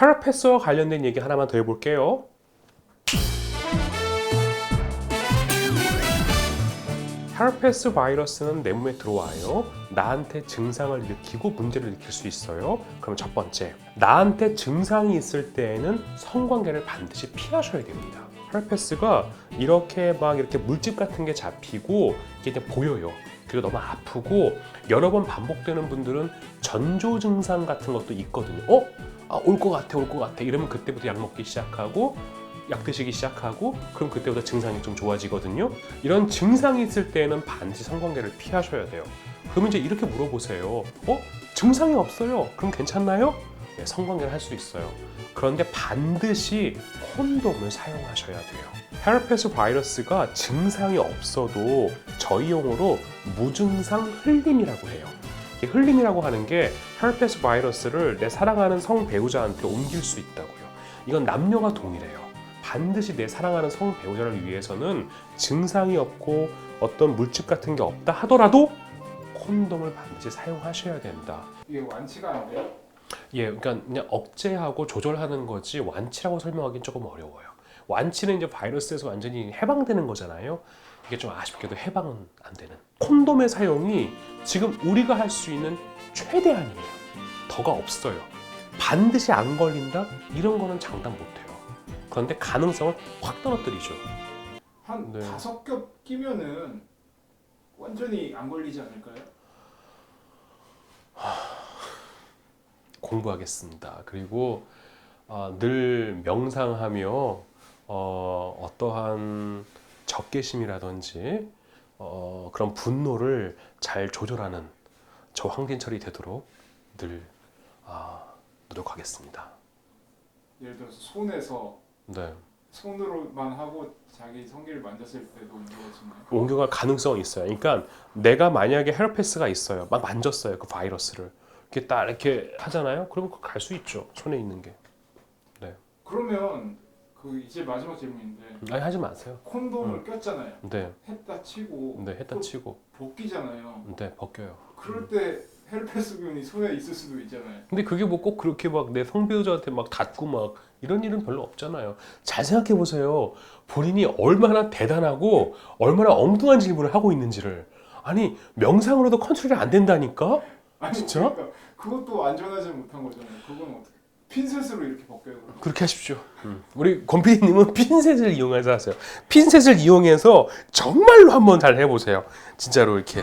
헤르페스와 관련된 얘기 하나만 더 해볼게요. 헤르페스 바이러스는 내 몸에 들어와요. 나한테 증상을 일으키고 문제를 일으킬 수 있어요. 그럼 첫 번째, 나한테 증상이 있을 때에는 성관계를 반드시 피하셔야 됩니다. 헤르페스가 이렇게 막 이렇게 물집 같은 게 잡히고 이게 이제 보여요. 그리고 너무 아프고 여러 번 반복되는 분들은 전조 증상 같은 것도 있거든요. 어? 아, 올 것 같아, 올 것 같아. 이러면 그때부터 약 먹기 시작하고 약 드시기 시작하고 그럼 그때부터 증상이 좀 좋아지거든요. 이런 증상이 있을 때는 반드시 성관계를 피하셔야 돼요. 그러면 이제 이렇게 물어보세요. 어? 증상이 없어요. 그럼 괜찮나요? 네, 성관계를 할 수 있어요. 그런데 반드시 콘돔을 사용하셔야 돼요. 헤르페스 바이러스가 증상이 없어도 저희 용어로 무증상 흘림이라고 해요. 이 흘림이라고 하는 게 헤르페스 바이러스를 내 사랑하는 성 배우자한테 옮길 수 있다고요. 이건 남녀가 동일해요. 반드시 내 사랑하는 성 배우자를 위해서는 증상이 없고 어떤 물집 같은 게 없다 하더라도 콘돔을 반드시 사용하셔야 된다. 이게 완치가 안 돼요? 예, 그러니까 그냥 억제하고 조절하는 거지 완치라고 설명하기는 조금 어려워요. 완치는 이제 바이러스에서 완전히 해방되는 거잖아요. 이게 좀 아쉽게도 해방은 안 되는. 콘돔의 사용이 지금 우리가 할 수 있는 최대한이에요. 더가 없어요. 반드시 안 걸린다? 이런 거는 장담 못 해요. 그런데 가능성을 확 떨어뜨리죠. 한 네. 다섯 겹 끼면은 완전히 안 걸리지 않을까요? 공부하겠습니다. 그리고 어, 늘 명상하며 어, 어떠한 적개심이라든지 어, 그런 분노를 잘 조절하는 저 황진철이 되도록 늘 아, 노력하겠습니다. 예를 들어서 손에서 네. 손으로만 하고 자기 성기를 만졌을 때도 이루어지나요? 옮겨갈 가능성이 있어요. 그러니까 내가 만약에 헤르페스가 있어요. 막 만졌어요. 그 바이러스를. 이렇게 딱 이렇게 하잖아요. 그러면 갈 수 있죠. 손에 있는 게. 그러면 그 이제 마지막 질문인데 아니 하지 마세요. 콘돔을 꼈잖아요. 네. 했다 치고 네, 했다 또 치고. 벗기잖아요. 네, 벗겨요. 그럴 때 헤르페스균이 손에 있을 수도 있잖아요. 근데 그게 뭐 꼭 그렇게 막 내 성배우자한테 막 닿고 막 이런 일은 별로 없잖아요. 잘 생각해 보세요. 본인이 얼마나 대단하고 얼마나 엉뚱한 질문을 하고 있는지를. 아니 명상으로도 컨트롤이 안 된다니까? 아니 진짜? 그러니까 그것도 안전하지 못한 거잖아요. 그건 어떻게 핀셋으로 이렇게 벗겨요? 그럼? 그렇게 하십시오. 우리 권 PD님은 핀셋을 이용해서 하세요. 핀셋을 이용해서 정말로 한번 잘 해보세요. 진짜로 이렇게.